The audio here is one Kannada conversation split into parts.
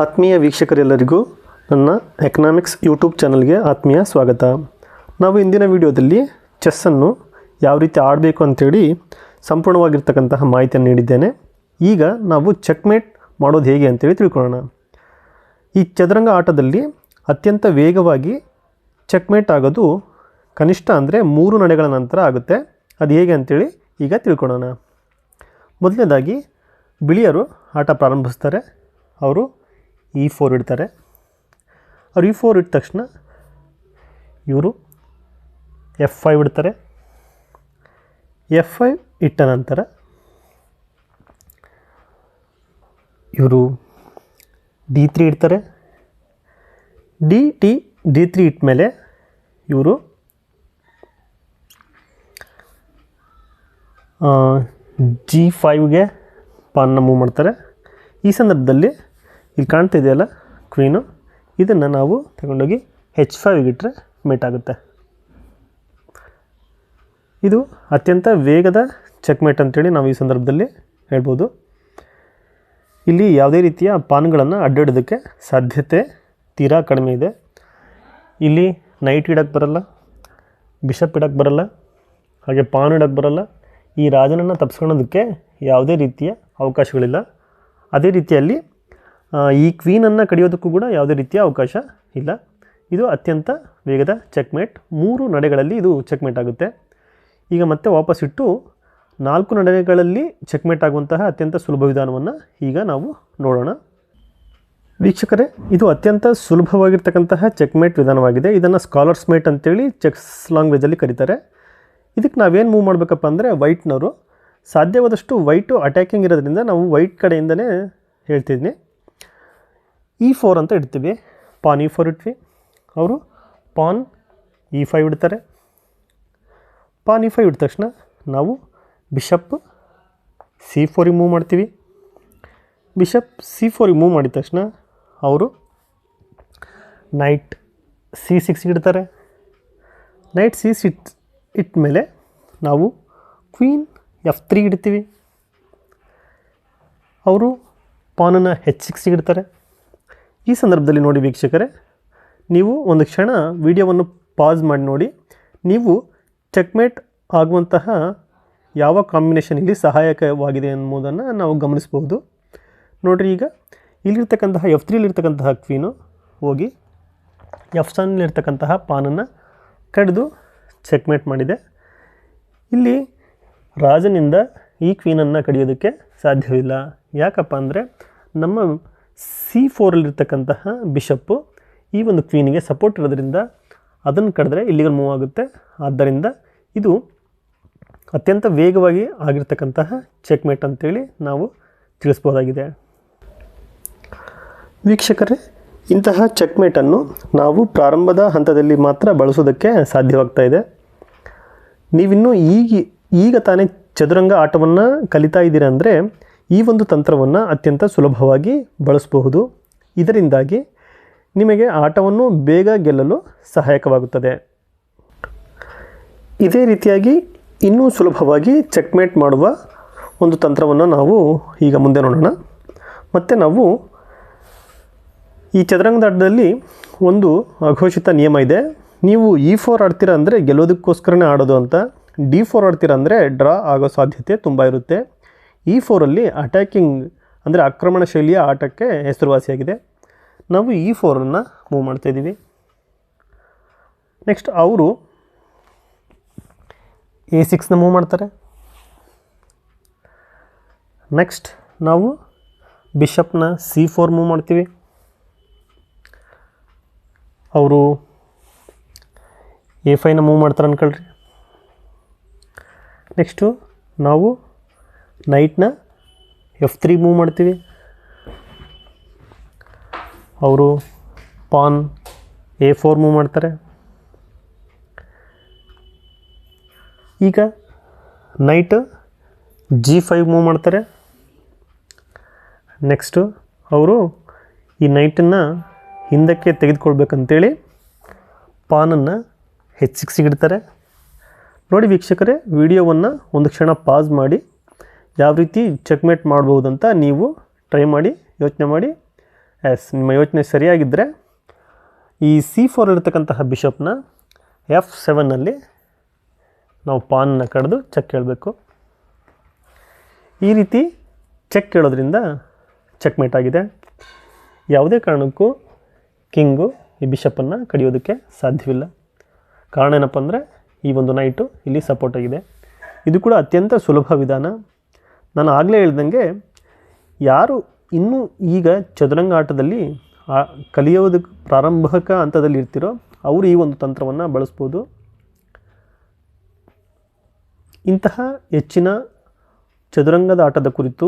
ಆತ್ಮೀಯ ವೀಕ್ಷಕರೆಲ್ಲರಿಗೂ ನನ್ನ ಎಕನಾಮಿಕ್ಸ್ ಯೂಟ್ಯೂಬ್ ಚಾನಲ್ಗೆ ಆತ್ಮೀಯ ಸ್ವಾಗತ. ನಾವು ಇಂದಿನ ವಿಡಿಯೋದಲ್ಲಿ ಚೆಸ್ಸನ್ನು ಯಾವ ರೀತಿ ಆಡಬೇಕು ಅಂತೇಳಿ ಸಂಪೂರ್ಣವಾಗಿರ್ತಕ್ಕಂತಹ ಮಾಹಿತಿಯನ್ನು ನೀಡಿದ್ದೇನೆ. ಈಗ ನಾವು ಚೆಕ್ಮೇಟ್ ಮಾಡೋದು ಹೇಗೆ ಅಂತೇಳಿ ತಿಳ್ಕೊಳ್ಳೋಣ. ಈ ಚದುರಂಗ ಆಟದಲ್ಲಿ ಅತ್ಯಂತ ವೇಗವಾಗಿ ಚೆಕ್ಮೇಟ್ ಆಗೋದು ಕನಿಷ್ಠ ಅಂದರೆ ಮೂರು ನಡೆಗಳ ನಂತರ ಆಗುತ್ತೆ. ಅದು ಹೇಗೆ ಅಂತೇಳಿ ಈಗ ತಿಳ್ಕೊಳ್ಳೋಣ. ಮೊದಲನೇದಾಗಿ, ಬಿಳಿಯರು ಆಟ ಪ್ರಾರಂಭಿಸ್ತಾರೆ. ಅವರು ಇ ಫೋರ್ ಇಡ್ತಾರೆ. ಅವ್ರು ಇ ಫೋರ್ ಇಟ್ಟ ತಕ್ಷಣ ಇವರು ಎಫ್ ಫೈವ್ ಇಡ್ತಾರೆ. ಎಫ್ ಫೈವ್ ಇಟ್ಟ ನಂತರ ಇವರು ಡಿ ತ್ರೀ ಇಡ್ತಾರೆ. ಡಿ ಟಿ ಡಿ ತ್ರೀ ಇಟ್ಟ ಮೇಲೆ ಇವರು ಜಿ ಫೈವ್ಗೆ ಪಾನ್ನ ಮೂವ್ ಮಾಡ್ತಾರೆ. ಈ ಸಂದರ್ಭದಲ್ಲಿ ಇಲ್ಲಿ ಕಾಣ್ತಾ ಇದೆಯಲ್ಲ ಕ್ವೀನು ಇದನ್ನು ನಾವು ತಗೊಂಡೋಗಿ ಹೆಚ್ ಫೈವ್ಗೆ ಇಟ್ಟರೆ ಮೇಟ್ ಆಗುತ್ತೆ. ಇದು ಅತ್ಯಂತ ವೇಗದ ಚೆಕ್ಮೇಟ್ ಅಂತೇಳಿ ನಾವು ಈ ಸಂದರ್ಭದಲ್ಲಿ ಹೇಳ್ಬೋದು. ಇಲ್ಲಿ ಯಾವುದೇ ರೀತಿಯ ಪಾನ್ಗಳನ್ನು ಅಡ್ಡಾಡೋದಕ್ಕೆ ಸಾಧ್ಯತೆ ತೀರಾ ಕಡಿಮೆ ಇದೆ. ಇಲ್ಲಿ ನೈಟ್ ಇಡೋಕ್ಕೆ ಬರಲ್ಲ ಬಿಷಪ್ ಇಡೋಕ್ಕೆ ಬರಲ್ಲ, ಹಾಗೆ ಪಾನ್ ಇಡೋಕ್ಕೆ ಬರಲ್ಲ. ಈ ರಾಜನನ್ನು ತಪ್ಪಿಸ್ಕೊಳ್ಳೋದಕ್ಕೆ ಯಾವುದೇ ರೀತಿಯ ಅವಕಾಶಗಳಿಲ್ಲ. ಅದೇ ರೀತಿಯಲ್ಲಿ ಈ ಕ್ವೀನನ್ನು ಕಡಿಯೋದಕ್ಕೂ ಕೂಡ ಯಾವುದೇ ರೀತಿಯ ಅವಕಾಶ ಇಲ್ಲ. ಇದು ಅತ್ಯಂತ ವೇಗದ ಚೆಕ್ಮೇಟ್ ಮೂರು ನಡೆಗಳಲ್ಲಿ ಇದು ಚೆಕ್ಮೇಟ್ ಆಗುತ್ತೆ. ಈಗ ಮತ್ತೆ ವಾಪಸ್ ಇಟ್ಟು ನಾಲ್ಕು ನಡೆಗಳಲ್ಲಿ ಚೆಕ್ಮೇಟ್ ಆಗುವಂತಹ ಅತ್ಯಂತ ಸುಲಭ ವಿಧಾನವನ್ನು ಈಗ ನಾವು ನೋಡೋಣ. ವೀಕ್ಷಕರೇ, ಇದು ಅತ್ಯಂತ ಸುಲಭವಾಗಿರ್ತಕ್ಕಂತಹ ಚೆಕ್ಮೇಟ್ ವಿಧಾನವಾಗಿದೆ. ಇದನ್ನು ಸ್ಕಾಲರ್ಸ್ ಮೇಟ್ ಅಂತೇಳಿ ಚೆಕ್ಸ್ ಲ್ಯಾಂಗ್ವೇಜಲ್ಲಿ ಕರೀತಾರೆ. ಇದಕ್ಕೆ ನಾವೇನು ಮೂವ್ ಮಾಡಬೇಕಪ್ಪ ಅಂದರೆ ವೈಟ್ನವರು ಸಾಧ್ಯವಾದಷ್ಟು ವೈಟು ಅಟ್ಯಾಕಿಂಗ್ ಇರೋದ್ರಿಂದ ನಾವು ವೈಟ್ ಕಡೆಯಿಂದನೇ ಹೇಳ್ತಿದ್ದೀನಿ ಇ ಫೋರ್ ಅಂತ ಇಡ್ತೀವಿ. ಪಾನ್ ಇ ಫೋರ್ ಇಟ್ವಿ. ಅವರು ಪಾನ್ ಇ ಫೈವ್ ಇಡ್ತಾರೆ. ಪಾನ್ ಇ ಫೈವ್ ಇಟ್ಟ ತಕ್ಷಣ ನಾವು ಬಿಷಪ್ ಸಿ ಫೋರಿಗೆ ಮೂವ್ ಮಾಡ್ತೀವಿ. ಬಿಷಪ್ ಸಿ ಫೋರಿಗೆ ಮೂವ್ ಮಾಡಿದ ತಕ್ಷಣ ಅವರು ನೈಟ್ ಸಿ ಸಿಕ್ಸ್ ಇಡ್ತಾರೆ. ನೈಟ್ ಸಿ ಸಿಟ್ ಇಟ್ಟ ಮೇಲೆ ನಾವು ಕ್ವೀನ್ ಎಫ್ ತ್ರೀ ಇಡ್ತೀವಿ. ಅವರು ಪಾನನ್ನು ಹೆಚ್ ಸಿಕ್ಸ್ ಇಡ್ತಾರೆ. ಈ ಸಂದರ್ಭದಲ್ಲಿ ನೋಡಿ ವೀಕ್ಷಕರೇ, ನೀವು ಒಂದು ಕ್ಷಣ ವಿಡಿಯೋವನ್ನು ಪಾಸ್ ಮಾಡಿ ನೋಡಿ. ನೀವು ಚೆಕ್ಮೇಟ್ ಆಗುವಂತಹ ಯಾವ ಕಾಂಬಿನೇಷನ್ ಇಲ್ಲಿ ಸಹಾಯಕವಾಗಿದೆ ಎಂಬುದನ್ನು ನಾವು ಗಮನಿಸಬಹುದು. ನೋಡಿರಿ ಈಗ, ಇಲ್ಲಿರ್ತಕ್ಕಂತಹ ಎಫ್ ತ್ರೀಲಿರ್ತಕ್ಕಂತಹ ಕ್ವೀನು ಹೋಗಿ ಎಫ್ ಸನ್ನಲ್ಲಿರ್ತಕ್ಕಂತಹ ಪಾನನ್ನು ಕಡಿದು ಚೆಕ್ಮೇಟ್ ಮಾಡಿದೆ. ಇಲ್ಲಿ ರಾಜನಿಂದ ಈ ಕ್ವೀನನ್ನು ಕಡಿಯೋದಕ್ಕೆ ಸಾಧ್ಯವಿಲ್ಲ. ಯಾಕಪ್ಪ ಅಂದರೆ ನಮ್ಮ ಸಿ ಫೋರಲ್ಲಿರ್ತಕ್ಕಂತಹ ಬಿಷಪ್ಪು ಈ ಒಂದು ಕ್ವೀನಿಗೆ ಸಪೋರ್ಟ್ ಇರೋದ್ರಿಂದ ಅದನ್ನು ಕಡಿದ್ರೆ ಇಲ್ಲಿಗೆ ಮೂವ್ ಆಗುತ್ತೆ. ಆದ್ದರಿಂದ ಇದು ಅತ್ಯಂತ ವೇಗವಾಗಿ ಆಗಿರ್ತಕ್ಕಂತಹ ಚೆಕ್ಮೇಟ್ ಅಂತೇಳಿ ನಾವು ತಿಳಿಸ್ಬೋದಾಗಿದೆ. ವೀಕ್ಷಕರೇ, ಇಂತಹ ಚೆಕ್ಮೇಟನ್ನು ನಾವು ಪ್ರಾರಂಭದ ಹಂತದಲ್ಲಿ ಮಾತ್ರ ಬಳಸೋದಕ್ಕೆ ಸಾಧ್ಯವಾಗ್ತಾ ಇದೆ. ನೀವಿನ್ನೂ ಈಗ ಈಗ ತಾನೇ ಚದುರಂಗ ಆಟವನ್ನು ಕಲಿತಾ ಇದ್ದೀರ ಅಂದರೆ ಈ ಒಂದು ತಂತ್ರವನ್ನು ಅತ್ಯಂತ ಸುಲಭವಾಗಿ ಬಳಸಬಹುದು. ಇದರಿಂದಾಗಿ ನಿಮಗೆ ಆಟವನ್ನು ಬೇಗ ಗೆಲ್ಲಲು ಸಹಾಯಕವಾಗುತ್ತದೆ. ಇದೇ ರೀತಿಯಾಗಿ ಇನ್ನೂ ಸುಲಭವಾಗಿ ಚೆಕ್ಮೇಟ್ ಮಾಡುವ ಒಂದು ತಂತ್ರವನ್ನು ನಾವು ಈಗ ಮುಂದೆ ನೋಡೋಣ. ಮತ್ತು ನಾವು ಈ ಚದುರಂಗದಾಟದಲ್ಲಿ ಒಂದು ಅಘೋಷಿತ ನಿಯಮ ಇದೆ. ನೀವು ಇ ಫೋರ್ ಆಡ್ತೀರ ಅಂದರೆ ಗೆಲ್ಲೋದಕ್ಕೋಸ್ಕರನೇ ಆಡೋದು ಅಂತ. ಡಿ ಫೋರ್ ಆಡ್ತೀರ ಅಂದರೆ ಡ್ರಾ ಆಗೋ ಸಾಧ್ಯತೆ ತುಂಬ ಇರುತ್ತೆ. ಇ ಫೋರಲ್ಲಿ ಅಟ್ಯಾಕಿಂಗ್ ಅಂದರೆ ಆಕ್ರಮಣ ಶೈಲಿಯ ಆಟಕ್ಕೆ ಹೆಸರುವಾಸಿಯಾಗಿದೆ. ನಾವು ಇ ಫೋರನ್ನು ಮೂವ್ ಮಾಡ್ತಾಯಿದ್ದೀವಿ ನೆಕ್ಸ್ಟ್ ಅವರು ಎ ಸಿಕ್ಸ್ನ ಮೂವ್ ಮಾಡ್ತಾರೆ. ನೆಕ್ಸ್ಟ್ ನಾವು ಬಿಷಪ್ನ ಸಿ ಫೋರ್ ಮೂವ್ ಮಾಡ್ತೀವಿ. ಅವರು ಎ ಫೈನ ಮೂವ್ ಮಾಡ್ತಾರೆ ಅನ್ಕೊಳ್ರಿ. ನೆಕ್ಸ್ಟು ನಾವು ನೈಟ್ನ ಎಫ್ ತ್ರೀ ಮೂವ್ ಮಾಡ್ತೀವಿ. ಅವರು ಪಾನ್ ಎ ಫೋರ್ ಮೂವ್ ಮಾಡ್ತಾರೆ. ಈಗ ನೈಟ್ ಜಿ ಫೈವ್ ಮೂವ್ ಮಾಡ್ತಾರೆ. ನೆಕ್ಸ್ಟು ಅವರು ಈ ನೈಟನ್ನು ಹಿಂದಕ್ಕೆ ತೆಗೆದುಕೊಳ್ಬೇಕಂತೇಳಿ ಪಾನನ್ನು ಹೆಚ್ಚಿಗೆ ಸಿಗಿಡ್ತಾರೆ ನೋಡಿ ವೀಕ್ಷಕರೇ ವಿಡಿಯೋವನ್ನು ಒಂದು ಕ್ಷಣ ಪಾಸ್ ಮಾಡಿ. ಯಾವ ರೀತಿ ಚೆಕ್ಮೇಟ್ ಮಾಡ್ಬೋದಂತ ನೀವು ಟ್ರೈ ಮಾಡಿ, ಯೋಚನೆ ಮಾಡಿ. ಎಸ್ ನಿಮ್ಮ ಯೋಚನೆ ಸರಿಯಾಗಿದ್ದರೆ ಈ ಸಿ ಫೋರ್ ಇರತಕ್ಕಂತಹ ಬಿಷಪ್ನ ಎಫ್ ಸೆವೆನ್ನಲ್ಲಿ ನಾವು ಪಾನ್ನ ಕಡಿದು ಚೆಕ್ ಹೇಳಬೇಕು ಈ ರೀತಿ ಚೆಕ್ ಹೇಳೋದ್ರಿಂದ ಚೆಕ್ಮೇಟ್ ಆಗಿದೆ. ಯಾವುದೇ ಕಾರಣಕ್ಕೂ ಕಿಂಗು ಈ ಬಿಷಪ್ಪನ್ನು ಕಡಿಯೋದಕ್ಕೆ ಸಾಧ್ಯವಿಲ್ಲ. ಕಾರಣ ಏನಪ್ಪ ಅಂದರೆ ಈ ಒಂದು ನೈಟು ಇಲ್ಲಿ ಸಪೋರ್ಟ್ ಆಗಿದೆ. ಇದು ಕೂಡ ಅತ್ಯಂತ ಸುಲಭ ವಿಧಾನ. ನಾನು ಆಗಲೇ ಹೇಳ್ದಂಗೆ ಯಾರು ಇನ್ನೂ ಈಗ ಚದುರಂಗ ಆಟದಲ್ಲಿ ಕಲಿಯೋದಕ್ಕೆ ಪ್ರಾರಂಭಕ ಹಂತದಲ್ಲಿ ಇರ್ತಿರೋ ಅವರು ಈ ಒಂದು ತಂತ್ರವನ್ನು ಬಳಸ್ಬೋದು. ಇಂತಹ ಹೆಚ್ಚಿನ ಚದುರಂಗದ ಆಟದ ಕುರಿತು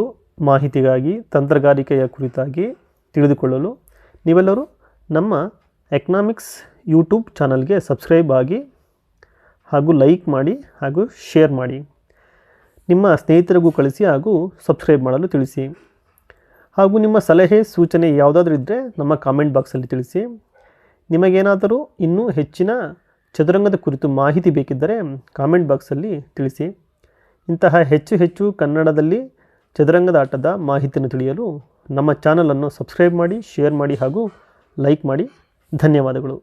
ಮಾಹಿತಿಗಾಗಿ, ತಂತ್ರಗಾರಿಕೆಯ ಕುರಿತಾಗಿ ತಿಳಿದುಕೊಳ್ಳಲು ನೀವೆಲ್ಲರೂ ನಮ್ಮ ಎಕನಾಮಿಕ್ಸ್ ಯೂಟ್ಯೂಬ್ ಚಾನಲ್ಗೆ ಸಬ್ಸ್ಕ್ರೈಬ್ ಆಗಿ ಹಾಗೂ ಲೈಕ್ ಮಾಡಿ ಹಾಗೂ ಶೇರ್ ಮಾಡಿ. ನಿಮ್ಮ ಸ್ನೇಹಿತರಿಗೂ ಕಳಿಸಿ ಹಾಗೂ ಸಬ್ಸ್ಕ್ರೈಬ್ ಮಾಡಲು ತಿಳಿಸಿ. ಹಾಗೂ ನಿಮ್ಮ ಸಲಹೆ, ಸೂಚನೆ ಯಾವುದಾದ್ರೂ ಇದ್ದರೆ ನಮ್ಮ ಕಾಮೆಂಟ್ ಬಾಕ್ಸಲ್ಲಿ ತಿಳಿಸಿ. ನಿಮಗೇನಾದರೂ ಇನ್ನೂ ಹೆಚ್ಚಿನ ಚದುರಂಗದ ಕುರಿತು ಮಾಹಿತಿ ಬೇಕಿದ್ದರೆ ಕಾಮೆಂಟ್ ಬಾಕ್ಸಲ್ಲಿ ತಿಳಿಸಿ. ಇಂತಹ ಹೆಚ್ಚು ಹೆಚ್ಚು ಕನ್ನಡದಲ್ಲಿ ಚದುರಂಗದ ಆಟದ ಮಾಹಿತಿಯನ್ನು ತಿಳಿಯಲು ನಮ್ಮ ಚಾನಲನ್ನು ಸಬ್ಸ್ಕ್ರೈಬ್ ಮಾಡಿ ಶೇರ್ ಮಾಡಿ ಹಾಗೂ ಲೈಕ್ ಮಾಡಿ. ಧನ್ಯವಾದಗಳು.